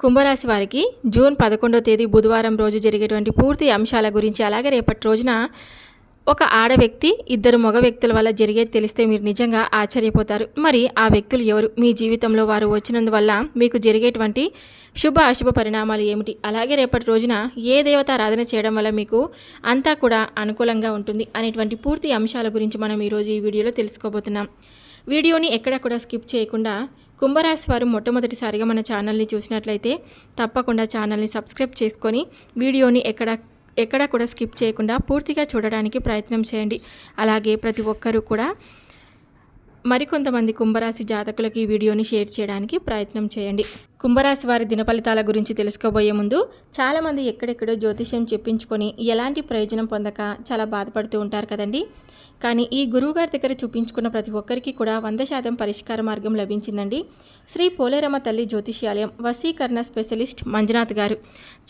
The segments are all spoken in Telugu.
కుంభరాశి వారికి జూన్ పదకొండో తేదీ బుధవారం రోజు జరిగేటువంటి పూర్తి అంశాల గురించి అలాగే రేపటి రోజున ఒక ఆడ వ్యక్తి ఇద్దరు మగ వ్యక్తుల వల్ల జరిగేది తెలిస్తే మీరు నిజంగా ఆశ్చర్యపోతారు. మరి ఆ వ్యక్తులు ఎవరు? మీ జీవితంలో వారు వచ్చినందువల్ల మీకు జరిగేటువంటి శుభ అశుభ పరిణామాలు ఏమిటి? అలాగే రేపటి రోజున ఏ దేవత ఆరాధన చేయడం వల్ల మీకు అంతా కూడా అనుకూలంగా ఉంటుంది అనేటువంటి పూర్తి అంశాల గురించి మనం ఈరోజు ఈ వీడియోలో తెలుసుకోబోతున్నాం. వీడియోని ఎక్కడ కూడా స్కిప్ చేయకుండా కుంభరాశి వారు మొట్టమొదటిసారిగా మన ఛానల్ని చూసినట్లయితే తప్పకుండా ఛానల్ని సబ్స్క్రైబ్ చేసుకొని వీడియోని ఎక్కడ ఎక్కడ కూడా స్కిప్ చేయకుండా పూర్తిగా చూడడానికి ప్రయత్నం చేయండి. అలాగే ప్రతి ఒక్కరూ కూడా మరికొంతమంది కుంభరాశి జాతకులకు ఈ వీడియోని షేర్ చేయడానికి ప్రయత్నం చేయండి. కుంభరాశి వారి దినఫలితాల గురించి తెలుసుకోబోయే ముందు చాలామంది ఎక్కడెక్కడో జ్యోతిష్యం చెప్పించుకొని ఎలాంటి ప్రయోజనం పొందక చాలా బాధపడుతూ ఉంటారు కదండి? కానీ ఈ గురువుగారి దగ్గర చూపించుకున్న ప్రతి ఒక్కరికి కూడా వంద శాతం పరిష్కార మార్గం లభించిందండి. శ్రీ పోలేరమ్మ తల్లి జ్యోతిష్యాలయం వసీకరణ స్పెషలిస్ట్ మంజునాథ్ గారు.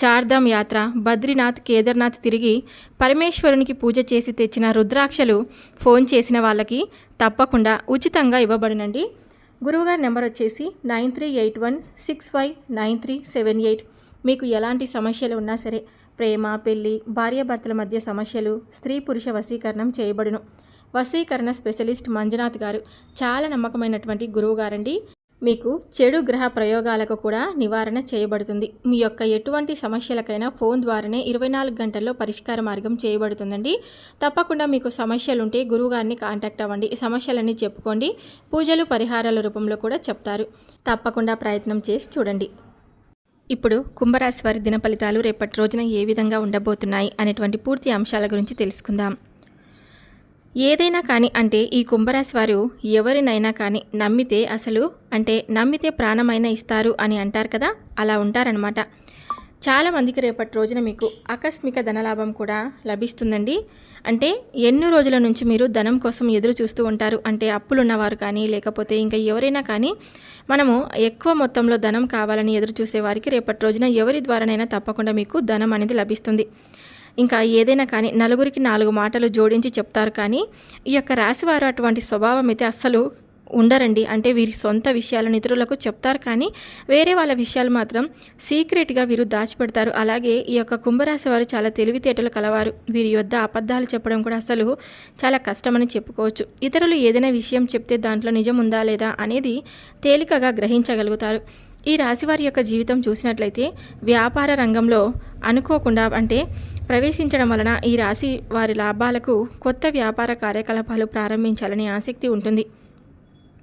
చార్ధామ్ యాత్ర బద్రీనాథ్ కేదార్నాథ్ తిరిగి పరమేశ్వరునికి పూజ చేసి తెచ్చిన రుద్రాక్షలు ఫోన్ చేసిన వాళ్ళకి తప్పకుండా ఉచితంగా ఇవ్వబడినండి. గురువుగారి నెంబర్ వచ్చేసి nine three eight one six five nine three seven eight. మీకు ఎలాంటి సమస్యలు ఉన్నా సరే ప్రేమ పెళ్ళి భార్యాభర్తల మధ్య సమస్యలు స్త్రీ పురుష వశీకరణం చేయబడును. వశీకరణ స్పెషలిస్ట్ మంజునాథ్ గారు చాలా నమ్మకమైనటువంటి గురువు గారండి. మీకు చెడు గ్రహ ప్రయోగాలకు కూడా నివారణ చేయబడుతుంది. మీ యొక్క ఎటువంటి సమస్యలకైనా ఫోన్ ద్వారానే ఇరవై నాలుగు గంటల్లో పరిష్కార మార్గం చేయబడుతుందండి. తప్పకుండా మీకు సమస్యలు ఉంటే గురువుగారిని కాంటాక్ట్ అవ్వండి. ఈ సమస్యలన్నీ చెప్పుకోండి. పూజలు పరిహారాల రూపంలో కూడా చెప్తారు. తప్పకుండా ప్రయత్నం చేసి చూడండి. ఇప్పుడు కుంభరాశి వారి దిన ఫలితాలు రేపటి రోజున ఏ విధంగా ఉండబోతున్నాయి అనేటువంటి పూర్తి అంశాల గురించి తెలుసుకుందాం. ఏదైనా కానీ అంటే ఈ కుంభరాశి వారు ఎవరినైనా కానీ నమ్మితే అసలు అంటే నమ్మితే ప్రాణమైన ఇస్తారు అని అంటారు కదా అలా ఉంటారనమాట చాలామందికి రేపటి రోజున మీకు ఆకస్మిక ధనలాభం కూడా లభిస్తుందండి. అంటే ఎన్నో రోజుల నుంచి మీరు ధనం కోసం ఎదురు చూస్తూ ఉంటారు? అంటే అప్పులున్నవారు కానీ లేకపోతే ఇంకా ఎవరైనా కానీ మనము ఎక్కువ మొత్తంలో ధనం కావాలని ఎదురు చూసే వారికి రేపటి రోజున ఎవరి ద్వారానైనా తప్పకుండా మీకు ధనం అనేది లభిస్తుంది. ఇంకా ఏదైనా కానీ నలుగురికి నాలుగు మాటలు జోడించి చెప్తారు కానీ ఈ యొక్క రాశివారు అటువంటి స్వభావం అయితే అస్సలు ఉండరండి. అంటే వీరి సొంత విషయాలను ఇతరులకు చెప్తారు కానీ వేరే వాళ్ళ విషయాలు మాత్రం సీక్రెట్గా వీరు దాచిపెడతారు. అలాగే ఈ యొక్క కుంభరాశి వారు చాలా తెలివితేటలు కలవారు. వీరి యొద్ద అబద్ధాలు చెప్పడం కూడా అసలు చాలా కష్టమని చెప్పుకోవచ్చు. ఇతరులు ఏదైనా విషయం చెప్తే దాంట్లో నిజం ఉందా లేదా అనేది తేలికగా గ్రహించగలుగుతారు. ఈ రాశివారి యొక్క జీవితం చూసినట్లయితే వ్యాపార రంగంలో అనుకోకుండా అంటే ప్రవేశించడం వలన ఈ రాశి వారి లాభాలకు కొత్త వ్యాపార కార్యకలాపాలు ప్రారంభించాలని ఆసక్తి ఉంటుంది.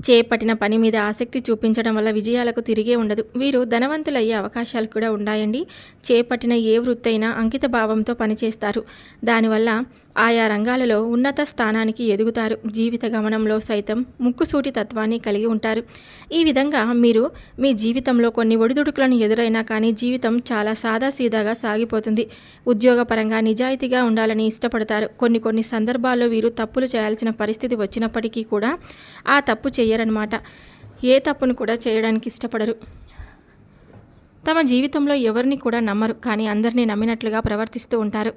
చేపట్టిన పని మీద ఆసక్తి చూపించడం వల్ల విజయాలకు తిరిగే ఉండదు. వీరు ధనవంతులయ్యే అవకాశాలు కూడా ఉన్నాయండి చేపట్టిన ఏ వృత్తి అయినా అంకిత భావంతో పనిచేస్తారు. దానివల్ల ఆయా రంగాలలో ఉన్నత స్థానానికి ఎదుగుతారు. జీవిత గమనంలో సైతం ముక్కుసూటి తత్వాన్ని కలిగి ఉంటారు. ఈ విధంగా మీరు మీ జీవితంలో కొన్ని ఒడిదుడుకులను ఎదురైనా కానీ జీవితం చాలా సాదాసీదాగా సాగిపోతుంది. ఉద్యోగపరంగా నిజాయితీగా ఉండాలని ఇష్టపడతారు. కొన్ని కొన్ని సందర్భాల్లో వీరు తప్పులు చేయాల్సిన పరిస్థితి వచ్చినప్పటికీ కూడా ఆ తప్పు చేయరనమాట ఏ తప్పును కూడా చేయడానికి ఇష్టపడరు. తమ జీవితంలో ఎవరిని కూడా నమ్మరు కానీ అందరినీ నమ్మినట్లుగా ప్రవర్తిస్తూ ఉంటారు.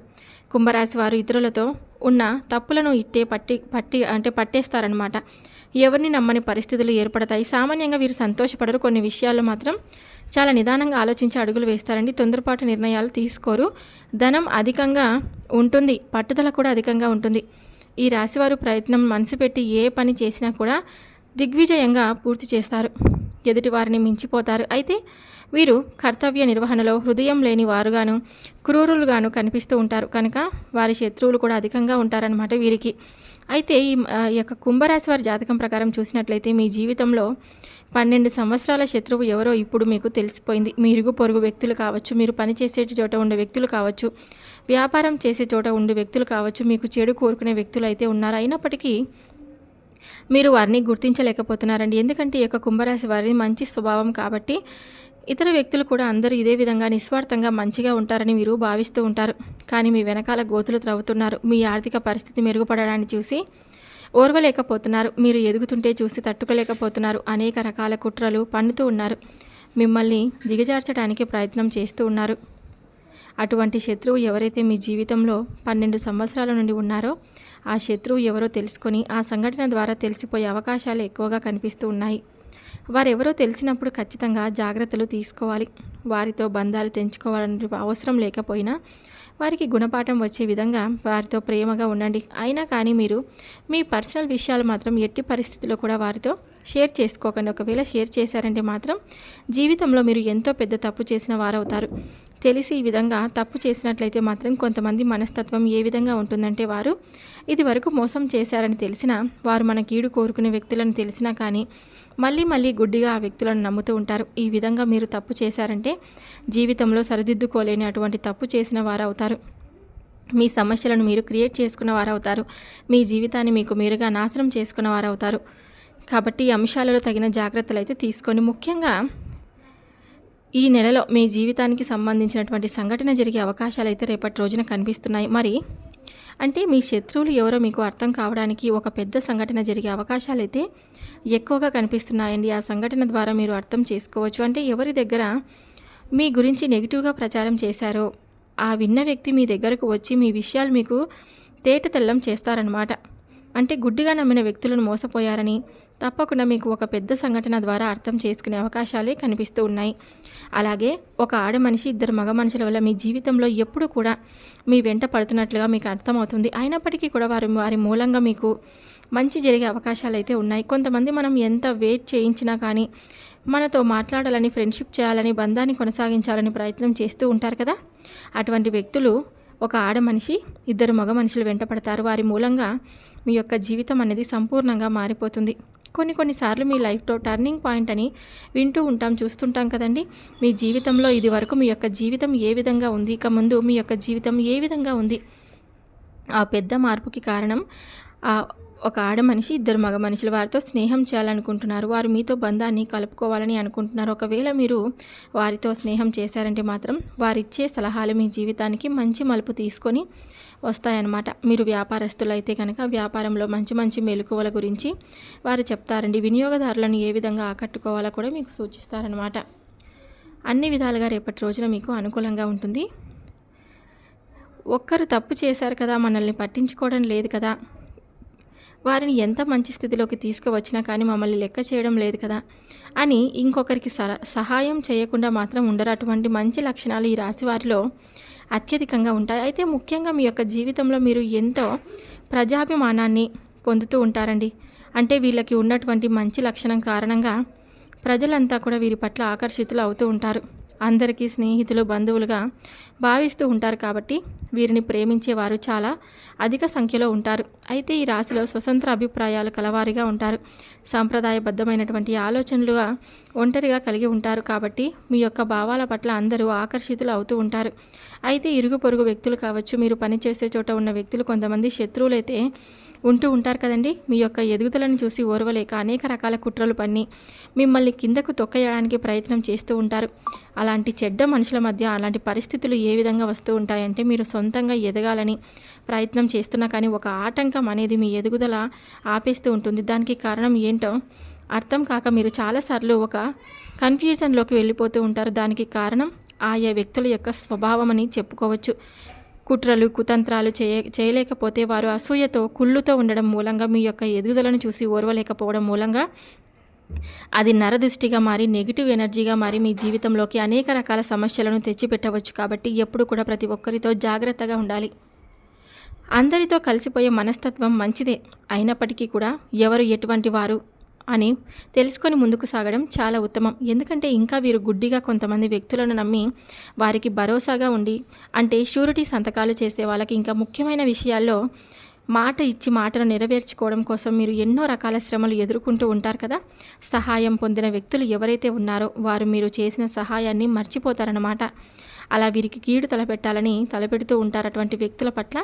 కుంభరాశి వారు ఇతరులతో ఉన్న తప్పులను ఇట్టే పట్టి పట్టి అంటే పట్టేస్తారనమాట ఎవరిని నమ్మని పరిస్థితులు ఏర్పడతాయి. సామాన్యంగా వీరు సంతోషపడరు. కొన్ని విషయాల్లో మాత్రం చాలా నిదానంగా ఆలోచించి అడుగులు వేస్తారండి. తొందరపాటు నిర్ణయాలు తీసుకోరు. ధనం అధికంగా ఉంటుంది. పట్టుదల కూడా అధికంగా ఉంటుంది. ఈ రాశివారు ప్రయత్నం మనసు పెట్టి ఏ పని చేసినా కూడా దిగ్విజయంగా పూర్తి చేస్తారు. ఎదుటివారిని మించిపోతారు. అయితే వీరు కర్తవ్య నిర్వహణలో హృదయం లేని వారుగాను క్రూరులుగాను కనిపిస్తూ ఉంటారు. కనుక వారి శత్రువులు కూడా అధికంగా ఉంటారనమాట వీరికి. అయితే ఈ యొక్క కుంభరాశి వారి జాతకం ప్రకారం చూసినట్లయితే మీ జీవితంలో పన్నెండు సంవత్సరాల శత్రువు ఎవరో ఇప్పుడు మీకు తెలిసిపోయింది. మీ ఇరుగు పొరుగు వ్యక్తులు కావచ్చు మీరు పనిచేసే చోట ఉండే వ్యక్తులు కావచ్చు వ్యాపారం చేసే చోట ఉండే వ్యక్తులు కావచ్చు మీకు చెడు కోరుకునే వ్యక్తులు అయితే ఉన్నారు. అయినప్పటికీ మీరు వారిని గుర్తించలేకపోతున్నారండి. ఎందుకంటే ఈ యొక్క కుంభరాశి వారి మంచి స్వభావం కాబట్టి ఇతర వ్యక్తులు కూడా అందరూ ఇదే విధంగా నిస్వార్థంగా మంచిగా ఉంటారని మీరు భావిస్తూ ఉంటారు. కానీ మీ వెనకాల గోతులు త్రవ్వుతున్నారు. మీ ఆర్థిక పరిస్థితి మెరుగుపడడాన్ని చూసి ఓర్వలేకపోతున్నారు. మీరు ఎదుగుతుంటే చూసి తట్టుకోలేకపోతున్నారు. అనేక రకాల కుట్రలు పన్నుతూ ఉన్నారు. మిమ్మల్ని దిగజార్చడానికి ప్రయత్నం చేస్తూ ఉన్నారు. అటువంటి శత్రువు ఎవరైతే మీ జీవితంలో పన్నెండు సంవత్సరాల నుండి ఉన్నారో ఆ శత్రువు ఎవరో తెలుసుకొని ఆ సంఘటన ద్వారా తెలిసిపోయే అవకాశాలు ఎక్కువగా కనిపిస్తూ ఉన్నాయి. వారెవరో తెలిసినప్పుడు ఖచ్చితంగా జాగ్రత్తలు తీసుకోవాలి. వారితో బంధాలు తెంచుకోవాలని అవసరం లేకపోయినా వారికి గుణపాఠం వచ్చే విధంగా వారితో ప్రేమగా ఉండండి. అయినా కానీ మీరు మీ పర్సనల్ విషయాలు మాత్రం ఎట్టి పరిస్థితుల్లో కూడా వారితో షేర్ చేసుకోకండి. ఒకవేళ షేర్ చేశారంటే మాత్రం జీవితంలో మీరు ఎంతో పెద్ద తప్పు చేసిన వారవుతారు. తెలిసి ఈ విధంగా తప్పు చేసినట్లయితే మాత్రం కొంతమంది మనస్తత్వం ఏ విధంగా ఉంటుందంటే వారు ఇది వరకు మోసం చేశారని తెలిసినా వారు మన కీడు కోరుకునే వ్యక్తులను తెలిసినా కానీ మళ్ళీ మళ్ళీ గుడ్డిగా ఆ వ్యక్తులను నమ్ముతూ ఉంటారు. ఈ విధంగా మీరు తప్పు చేశారంటే జీవితంలో సరిదిద్దుకోలేని అటువంటి తప్పు చేసిన వారు అవుతారు మీ సమస్యలను మీరు క్రియేట్ చేసుకున్న వారు అవుతారు మీ జీవితాన్ని మీకు మీరుగా నాశనం చేసుకున్న వారవుతారు. కాబట్టి ఈ అంశాలలో తగిన జాగ్రత్తలు అయితే తీసుకొని ముఖ్యంగా ఈ నెలలో మీ జీవితానికి సంబంధించినటువంటి సంఘటన జరిగే అవకాశాలు అయితే రేపటి రోజున కనిపిస్తున్నాయి. మరి అంటే మీ శత్రువులు ఎవరో మీకు అర్థం కావడానికి ఒక పెద్ద సంఘటన జరిగే అవకాశాలు అయితే ఎక్కువగా కనిపిస్తున్నాయండి. ఆ సంఘటన ద్వారా మీరు అర్థం చేసుకోవచ్చు. అంటే ఎవరి దగ్గర మీ గురించి నెగిటివ్గా ప్రచారం చేశారో ఆ విన్న వ్యక్తి మీ దగ్గరకు వచ్చి మీ విషయాలు మీకు తేట తెల్లం చేస్తారనమాట అంటే గుడ్డిగా నమ్మిన వ్యక్తులను మోసపోయారని తప్పకుండా మీకు ఒక పెద్ద సంఘటన ద్వారా అర్థం చేసుకునే అవకాశాలే కనిపిస్తూ ఉన్నాయి. అలాగే ఒక ఆడ మనిషి ఇద్దరు మగ మనుషుల వల్ల మీ జీవితంలో ఎప్పుడు కూడా మీ వెంట పడుతున్నట్లుగా మీకు అర్థమవుతుంది. అయినప్పటికీ కూడా వారి వారి మూలంగా మీకు మంచి జరిగే అవకాశాలు అయితే ఉన్నాయి. కొంతమంది మనం ఎంత వెయిట్ చేయించినా కానీ మనతో మాట్లాడాలని ఫ్రెండ్షిప్ చేయాలని బంధాన్ని కొనసాగించాలని ప్రయత్నం చేస్తూ ఉంటారు కదా? అటువంటి వ్యక్తులు ఒక ఆడ మనిషి ఇద్దరు మగ మనుషులు వెంటపడతారు వారి మూలంగా మీ యొక్క జీవితం అనేది సంపూర్ణంగా మారిపోతుంది. కొన్ని కొన్నిసార్లు మీ లైఫ్లో టర్నింగ్ పాయింట్ అని వింటూ ఉంటాం చూస్తుంటాం కదండి. మీ జీవితంలో ఇది వరకు మీ యొక్క జీవితం ఏ విధంగా ఉంది? ఇక ముందు మీ యొక్క జీవితం ఏ విధంగా ఉంది? ఆ పెద్ద మార్పుకి కారణం ఆ ఒక ఆడ మనిషి ఇద్దరు మగ మనుషులు వారితో స్నేహం చేయాలనుకుంటున్నారు. వారు మీతో బంధాన్ని కలుపుకోవాలని అనుకుంటున్నారు. ఒకవేళ మీరు వారితో స్నేహం చేశారంటే మాత్రం వారిచ్చే సలహాలు మీ జీవితానికి మంచి మలుపు తీసుకొని వస్తాయన్నమాట. మీరు వ్యాపారస్తులు అయితే కనుక వ్యాపారంలో మంచి మంచి మెలకువల గురించి వారు చెప్తారండి. వినియోగదారులను ఏ విధంగా ఆకట్టుకోవాలో కూడా మీకు సూచిస్తారనమాట అన్ని విధాలుగా రేపటి రోజున మీకు అనుకూలంగా ఉంటుంది. ఒక్కరు తప్పు చేశారు కదా మనల్ని పట్టించుకోవడం లేదు కదా. వారిని ఎంత మంచి స్థితిలోకి తీసుకువచ్చినా కానీ మమ్మల్ని లెక్క చేయడం లేదు కదా అని ఇంకొకరికి సహాయం చేయకుండా మాత్రం ఉండరు. అటువంటి మంచి లక్షణాలు ఈ రాశి వారిలో అత్యధికంగా ఉంటాయి. అయితే ముఖ్యంగా మీ యొక్క జీవితంలో మీరు ఎంతో ప్రజాభిమానాన్ని పొందుతూ ఉంటారండి. అంటే వీళ్ళకి ఉన్నటువంటి మంచి లక్షణం కారణంగా ప్రజలంతా కూడా వీరి పట్ల ఆకర్షితులు అవుతూ ఉంటారు. అందరికీ స్నేహితులు బంధువులుగా భావిస్తూ ఉంటారు కాబట్టి వీరిని ప్రేమించేవారు చాలా అధిక సంఖ్యలో ఉంటారు. అయితే ఈ రాశిలో స్వతంత్ర అభిప్రాయాలు కలవారిగా ఉంటారు. సాంప్రదాయబద్ధమైనటువంటి ఆలోచనలుగా ఒంటరిగా కలిగి ఉంటారు కాబట్టి మీ యొక్క భావాల పట్ల అందరూ ఆకర్షితులు అవుతూ ఉంటారు. అయితే ఇరుగు పొరుగు వ్యక్తులు కావచ్చు మీరు పనిచేసే చోట ఉన్న వ్యక్తులు కొంతమంది శత్రువులైతే ఉంటూ ఉంటారు కదండి. మీ యొక్క ఎదుగుదలను చూసి ఓర్వలేక అనేక రకాల కుట్రలు పన్ని మిమ్మల్ని కిందకు తొక్కయడానికి ప్రయత్నం చేస్తూ ఉంటారు. అలాంటి చెడ్డ మనుషుల మధ్య అలాంటి పరిస్థితులు ఏ విధంగా వస్తూ ఉంటాయంటే మీరు సొంతంగా ఎదగాలని ప్రయత్నం చేస్తున్నా కానీ ఒక ఆటంకం అనేది మీ ఎదుగుదల ఆపేస్తూ ఉంటుంది. దానికి కారణం ఏంటో అర్థం కాక మీరు చాలాసార్లు ఒక కన్ఫ్యూజన్లోకి వెళ్ళిపోతూ ఉంటారు. దానికి కారణం ఆయా వ్యక్తుల యొక్క స్వభావం అని చెప్పుకోవచ్చు. కుట్రలు కుతంత్రాలు చేయ చేయలేకపోతే వారు అసూయతో కుళ్ళుతో ఉండడం మూలంగా మీ యొక్క ఎదుగుదలను చూసి ఓర్వలేకపోవడం మూలంగా అది నరదృష్టిగా మారి నెగిటివ్ ఎనర్జీగా మారి మీ జీవితంలోకి అనేక రకాల సమస్యలను తెచ్చిపెట్టవచ్చు. కాబట్టి ఎప్పుడు కూడా ప్రతి ఒక్కరితో జాగ్రత్తగా ఉండాలి. అందరితో కలిసిపోయే మనస్తత్వం మంచిదే. అయినప్పటికీ కూడా ఎవరు ఎటువంటి వారు అని తెలుసుకొని ముందుకు సాగడం చాలా ఉత్తమం. ఎందుకంటే ఇంకా వీరు గుడ్డిగా కొంతమంది వ్యక్తులను నమ్మి వారికి భరోసాగా ఉండి అంటే షూరిటీ సంతకాలు చేసే వాళ్ళకి ఇంకా ముఖ్యమైన విషయాల్లో మాట ఇచ్చి మాటను నెరవేర్చుకోవడం కోసం మీరు ఎన్నో రకాల శ్రమలు ఎదుర్కొంటూ ఉంటారు కదా? సహాయం పొందిన వ్యక్తులు ఎవరైతే ఉన్నారో వారు మీరు చేసిన సహాయాన్ని మర్చిపోతారన్నమాట. అలా వీరికి కీడు తలపెట్టాలని తలపెడుతూ ఉంటారు అటువంటి వ్యక్తుల పట్ల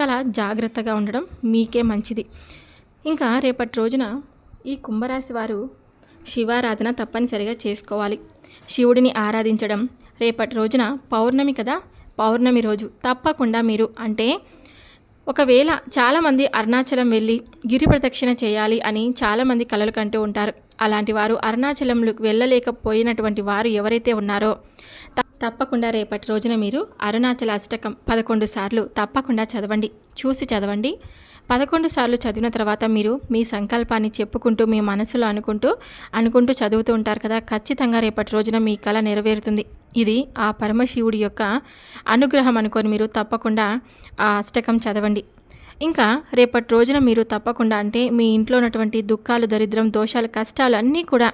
చాలా జాగ్రత్తగా ఉండడం మీకే మంచిది. ఇంకా రేపటి రోజున ఈ కుంభరాశి వారు శివారాధన తప్పనిసరిగా చేసుకోవాలి. శివుడిని ఆరాధించడం రేపటి రోజున పౌర్ణమి కదా? పౌర్ణమి రోజు. తప్పకుండా మీరు అంటే ఒకవేళ చాలామంది అరుణాచలం వెళ్ళి గిరి ప్రదక్షిణ చేయాలి అని చాలామంది కలలు కంటూ ఉంటారు. అలాంటి వారు అరుణాచలంలోకి వెళ్ళలేకపోయినటువంటి వారు ఎవరైతే ఉన్నారో తప్పకుండా రేపటి రోజున మీరు అరుణాచల అష్టకం పదకొండు సార్లు తప్పకుండా చదవండి. చూసి చదవండి. పదకొండు సార్లు చదివిన తర్వాత మీరు మీ సంకల్పాన్ని చెప్పుకుంటూ మీ మనసులో అనుకుంటూ అనుకుంటూ చదువుతూ ఉంటారు కదా. ఖచ్చితంగా రేపటి రోజున మీ కళ నెరవేరుతుంది. ఇది ఆ పరమశివుడి యొక్క అనుగ్రహం అనుకొని మీరు తప్పకుండా ఆ అష్టకం చదవండి. ఇంకా రేపటి రోజున మీరు తప్పకుండా అంటే మీ ఇంట్లో ఉన్నటువంటి దుఃఖాలు దరిద్రం దోషాలు కష్టాలు అన్నీ కూడా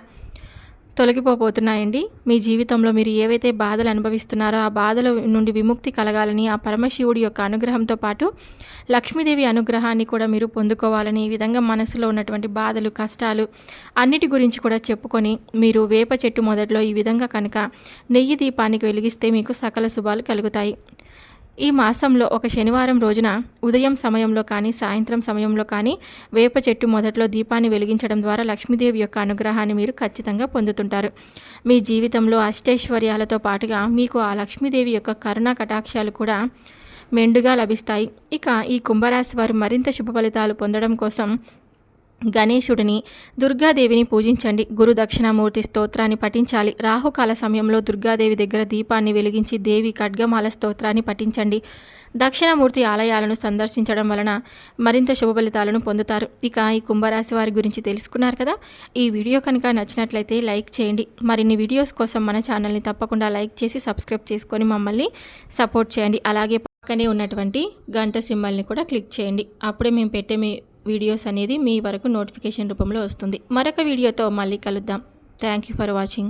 తొలగిపోబోతున్నాయండి. మీ జీవితంలో మీరు ఏవైతే బాధలు అనుభవిస్తున్నారో ఆ బాధల నుండి విముక్తి కలగాలని ఆ పరమశివుడి యొక్క అనుగ్రహంతో పాటు లక్ష్మీదేవి అనుగ్రహాన్ని కూడా మీరు పొందుకోవాలని ఈ విధంగా మనసులో ఉన్నటువంటి బాధలు కష్టాలు అన్నిటి గురించి కూడా చెప్పుకొని మీరు వేప చెట్టు మొదట్లో ఈ విధంగా కనుక నెయ్యి దీపానికి వెలిగిస్తే మీకు సకల శుభాలు కలుగుతాయి. ఈ మాసంలో ఒక శనివారం రోజున ఉదయం సమయంలో కానీ సాయంత్రం సమయంలో కానీ వేప చెట్టు మొదట్లో దీపాన్ని వెలిగించడం ద్వారా లక్ష్మీదేవి యొక్క అనుగ్రహాన్ని మీరు ఖచ్చితంగా పొందుతుంటారు. మీ జీవితంలో అష్టైశ్వర్యాలతో పాటుగా మీకు ఆ లక్ష్మీదేవి యొక్క కరుణా కటాక్షాలు కూడా మెండుగా లభిస్తాయి. ఇక ఈ కుంభరాశి వారు మరింత శుభ ఫలితాలు పొందడం కోసం గణేశుడిని దుర్గాదేవిని పూజించండి. గురు దక్షిణామూర్తి స్తోత్రాన్ని పఠించాలి. రాహుకాల సమయంలో దుర్గాదేవి దగ్గర దీపాన్ని వెలిగించి దేవి ఖడ్గమాల స్తోత్రాన్ని పఠించండి. దక్షిణామూర్తి ఆలయాలను సందర్శించడం వలన మరింత శుభ ఫలితాలను పొందుతారు. ఇక ఈ కుంభరాశి వారి గురించి తెలుసుకున్నారు కదా? ఈ వీడియో కనుక నచ్చినట్లయితే లైక్ చేయండి. మరిన్ని వీడియోస్ కోసం మన ఛానల్ని తప్పకుండా లైక్ చేసి సబ్స్క్రైబ్ చేసుకొని మమ్మల్ని సపోర్ట్ చేయండి. అలాగే పక్కనే ఉన్నటువంటి గంట సింబల్ని కూడా క్లిక్ చేయండి. అప్పుడే మేము పెట్టే మీ వీడియోస్ అనేది మీ వరకు నోటిఫికేషన్ రూపంలో వస్తుంది. మరొక వీడియోతో మళ్ళీ కలుద్దాం. Thank you for watching